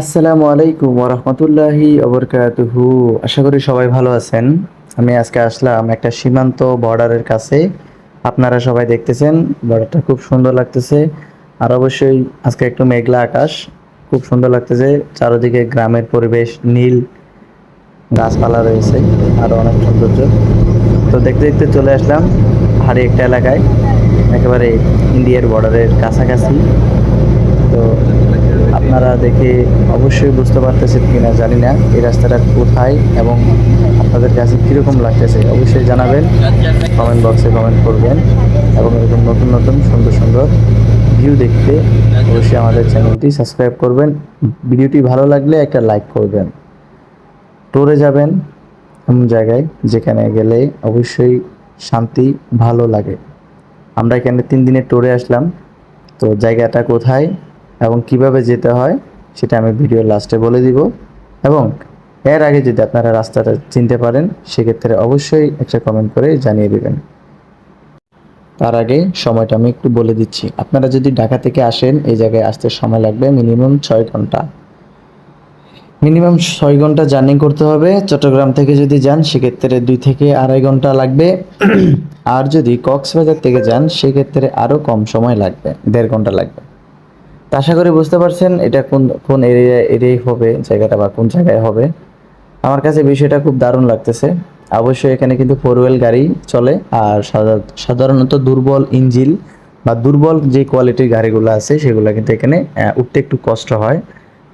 আসসালামু আলাইকুম ওরহমতুল্লাহি অবরকাতুহু আশা করি সবাই ভালো আছেন। আমি আজকে আসলাম একটা সীমান্ত বর্ডারের কাছে। আপনারা সবাই দেখতেছেন, বর্ডারটা খুব সুন্দর লাগতেছে। আর অবশ্যই আজকে একটু মেঘলা আকাশ, খুব সুন্দর লাগতেছে। চারদিকে গ্রামের পরিবেশ, নীল গাছপালা রয়েছে আরও অনেক সৌন্দর্য। তো দেখতে দেখতে চলে আসলাম হারি একটা এলাকায়, একেবারে ইন্ডিয়ার বর্ডারের কাছাকাছি। তো আপনারা দেখে অবশ্যই বুঝতে পারতেছেন কিনা, জানি না এই রাস্তাটা কোথায় এবং আপনাদের কাছে কীরকম লাগতেছে। অবশ্যই জানাবেন কমেন্ট বক্সে কমেন্ট করবেন এবং এরকম নতুন নতুন সুন্দর সুন্দর ভিউ দেখতে অবশ্যই আমাদের চ্যানেলটি সাবস্ক্রাইব করবেন। ভিডিওটি ভালো লাগলে একটা লাইক করবেন। ট্যুরে যাবেন এমন জায়গায় যেখানে গেলে অবশ্যই শান্তি, ভালো লাগে। আমরা এখানে তিন দিনের ট্যুরে আসলাম। তো জায়গাটা কোথায়? এবং কীভাবে যেতে হয় সেটা আমি ভিডিও লাস্টে বলে দিব। এবং এর আগে যদি আপনারা রাস্তাটা চিনতে পারেন, সেক্ষেত্রে অবশ্যই একটা কমেন্ট করে জানিয়ে দেবেন। তার আগে সময়টা আমি একটু বলে দিচ্ছি। আপনারা যদি ঢাকা থেকে আসেন, এই জায়গায় আসতে সময় লাগবে মিনিমাম ছয় ঘণ্টা। মিনিমাম ছয় ঘণ্টা জার্নি করতে হবে। চট্টগ্রাম থেকে যদি যান, সেক্ষেত্রে দুই থেকে আড়াই ঘণ্টা লাগবে। আর যদি কক্সবাজার থেকে যান, সেক্ষেত্রে আরও কম সময় লাগবে, দেড় ঘণ্টা লাগবে। তা আশা করি বুঝতে পারছেন এটা কোন কোন এরিয়া এরিয়ায় হবে, জায়গাটা বা কোন জায়গায় হবে। আমার কাছে বিষয়টা খুব দারুণ লাগতেছে। অবশ্যই এখানে কিন্তু ফোর হুইল গাড়ি চলে, আর সাধা- সাধারণত দুর্বল ইঞ্জিল বা দুর্বল যে কোয়ালিটির গাড়িগুলো আছে, সেগুলো কিন্তু এখানে উঠতে একটু কষ্ট হয়,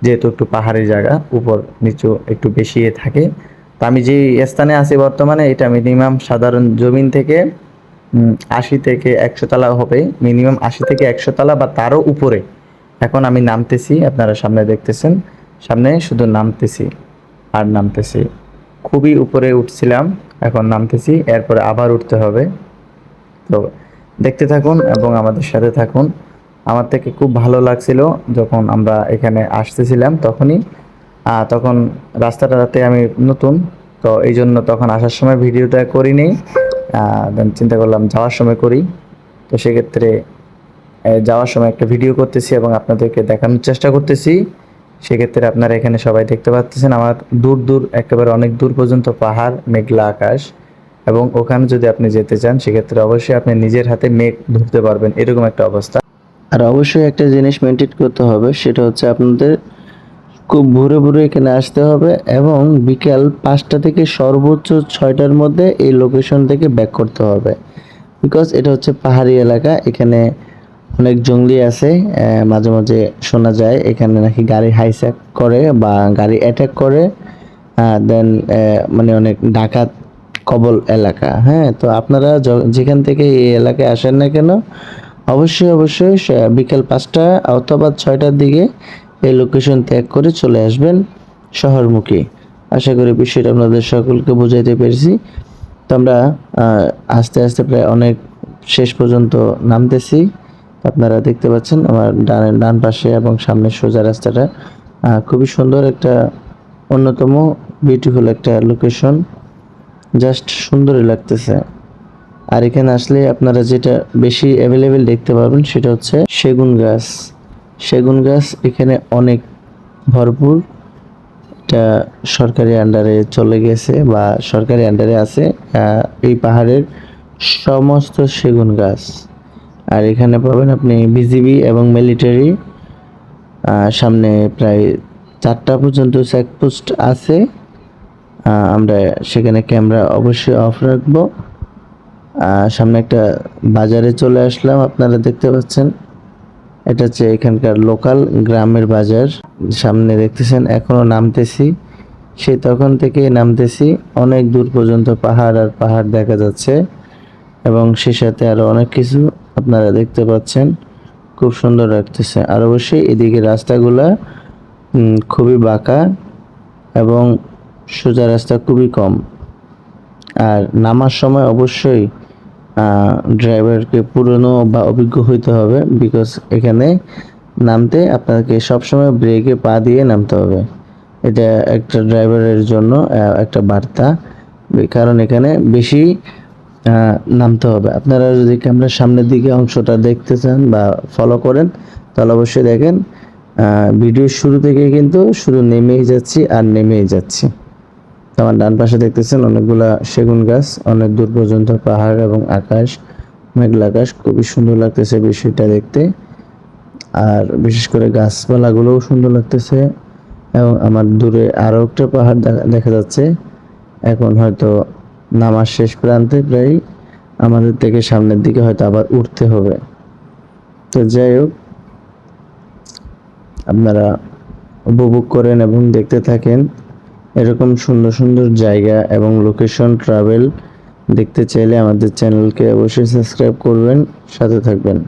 যেহেতু একটু পাহাড়ি জায়গা, উপর নিচু একটু বেশি থাকে। তো আমি যে স্থানে আছি বর্তমানে, এটা মিনিমাম সাধারণ জমিন থেকে আশি থেকে একশো তলা হবে। মিনিমাম আশি থেকে একশো তলা বা তারও উপরে। এখন আমি নামতেছি, আপনারা সামনে দেখতেছেন। সামনে শুধু নামতেছি আর নামতেছি। খুবই উপরে উঠছিলাম, এখন নামতেছি, এরপরে আবার উঠতে হবে। তো দেখতে থাকুন এবং আমাদের সাথে থাকুন। আমার থেকে খুব ভালো লাগছিল যখন আমরা এখানে আসতেছিলাম তখনই। তখন রাস্তাটাতে আমি নতুন, তো এই জন্য তখন আসার সময় ভিডিওটা করিনি। চিন্তা করলাম যাওয়ার সময় করি। তো সেক্ষেত্রে যাওয়ার সময় একটা ভিডিও করতেছি এবং আপনাদেরকে দেখানোর চেষ্টা করতেছি। সেক্ষেত্রে আপনারা এখানে সবাই দেখতে পাচ্ছেন আমার দূর দূর, একেবারে অনেক দূর পর্যন্ত পাহাড়, মেঘলা আকাশ এবং ওখানে যদি আপনি যেতে চান, সেক্ষেত্রে অবশ্যই আপনি নিজের হাতে মেঘ ধরতে পারবেন, এরকম একটা অবস্থা। আর অবশ্যই একটা জিনিস মেনটেন করতে হবে, সেটা হচ্ছে আপনাদের খুব ভোরে ভোরে এখানে আসতে হবে এবং বিকেল পাঁচটা থেকে সর্বোচ্চ ছয়টার মধ্যে এই লোকেশন থেকে ব্যাক করতে হবে। বিকজ এটা হচ্ছে পাহাড়ি এলাকা, এখানে অনেক জঙ্গলি আছে মাঝে মাঝে শোনা যায়, এখানে নাকি গাড়ি হাইস্যাক করে বা গাড়ি অ্যাটাক করে দেন মানে অনেক ডাকাত কবল এলাকা হ্যাঁ তো আপনারা যেখান থেকে এই এলাকায় আসেন না কেন, অবশ্যই অবশ্যই বিকেল পাঁচটা অথবা ছয়টার দিকে এই লোকেশন ত্যাগ করে চলে আসবেন শহরমুখী। আশা করি বিষয়টা আপনাদের সকলকে বোঝাইতে পেরেছি। তো আমরা আস্তে আস্তে প্রায় অনেক শেষ পর্যন্ত নামতেছি। আপনারা দেখতে পাচ্ছেন আমার ডান ডান পাশে এবং সামনের সোজা রাস্তাটা। খুবই সুন্দর একটা অন্যতম বিউটিফুল একটা লোকেশন জাস্ট সুন্দরই লাগতেছে। আর এখানে আসলে আপনারা যেটা বেশি অ্যাভেলেবেল দেখতে পাবেন সেটা হচ্ছে সেগুন গাছ। সেগুন গাছ এখানে অনেক ভরপুর। এটা সরকারি আন্ডারে চলে গেছে বা সরকারি আন্ডারে আছে। এই পাহাড়ের সমস্ত সেগুন গাছ। আর এখানে পাবেন আপনি বিজিবি এবং মিলিটারি সামনে প্রায় চারটা পর্যন্ত চেকপোস্ট আছে। আমরা সেখানে ক্যামেরা অবশ্যই অফ রাখব। সামনে একটা বাজারে চলে আসলাম, আপনারা দেখতে পাচ্ছেন। এটা হচ্ছে এখানকার লোকাল গ্রামের বাজার। সামনে দেখতেছেন এখনও নামতেছি। সেই তখন থেকে নামতেছি, অনেক দূর পর্যন্ত পাহাড় আর পাহাড় দেখা যাচ্ছে। এবং সে সাথে আরও অনেক কিছু। আপনারা দেখতে পাচ্ছেন, খুব সুন্দর লাগতেছে। আর অবশ্যই এদিকে রাস্তাগুলা খুবই বাঁকা এবং সোজা রাস্তা খুবই কম। আর নামার সময় অবশ্যই ড্রাইভারকে পুরনো বা অভিজ্ঞ হইতে হবে বিকজ এখানে নামতে আপনাকে সবসময় ব্রেকে পা দিয়ে নামতে হবে। এটা একটা ড্রাইভারের জন্য একটা বার্তা। কারণ এখানে বেশি নামতে হবে। আপনারা যদি ক্যামেরার সামনের দিকে অংশটা দেখতে চান বা ফলো করেন, তাহলে অবশ্যই দেখেন ভিডিওর শুরু থেকে কিন্তু শুধু নেমেই যাচ্ছি আর নেমেই যাচ্ছি। আমার ডান পাশে দেখতেছেন অনেকগুলা সেগুন গাছ, অনেক দূর পর্যন্ত পাহাড় এবং আকাশ, মেঘলা আকাশ, খুবই সুন্দর লাগতেছে বিষয়টা দেখতে। আর বিশেষ করে গাছপালাগুলোও সুন্দর লাগতেছে এবং আমার দূরে আরও একটা পাহাড় দেখা যাচ্ছে। এখন হয়তো নামার শেষ প্রান্তে প্রায় আমাদের থেকে সামনের দিকে হয়তো আবার উঠতে হবে। তো যাই হোক, আপনারা উপভোগ করেন এবং দেখতে থাকেন এরকম সুন্দর সুন্দর জায়গা এবং লোকেশন ট্রাভেল দেখতে চাইলে আমাদের চ্যানেলকে অবশ্যই সাবস্ক্রাইব করবেন, সাথে থাকবেন।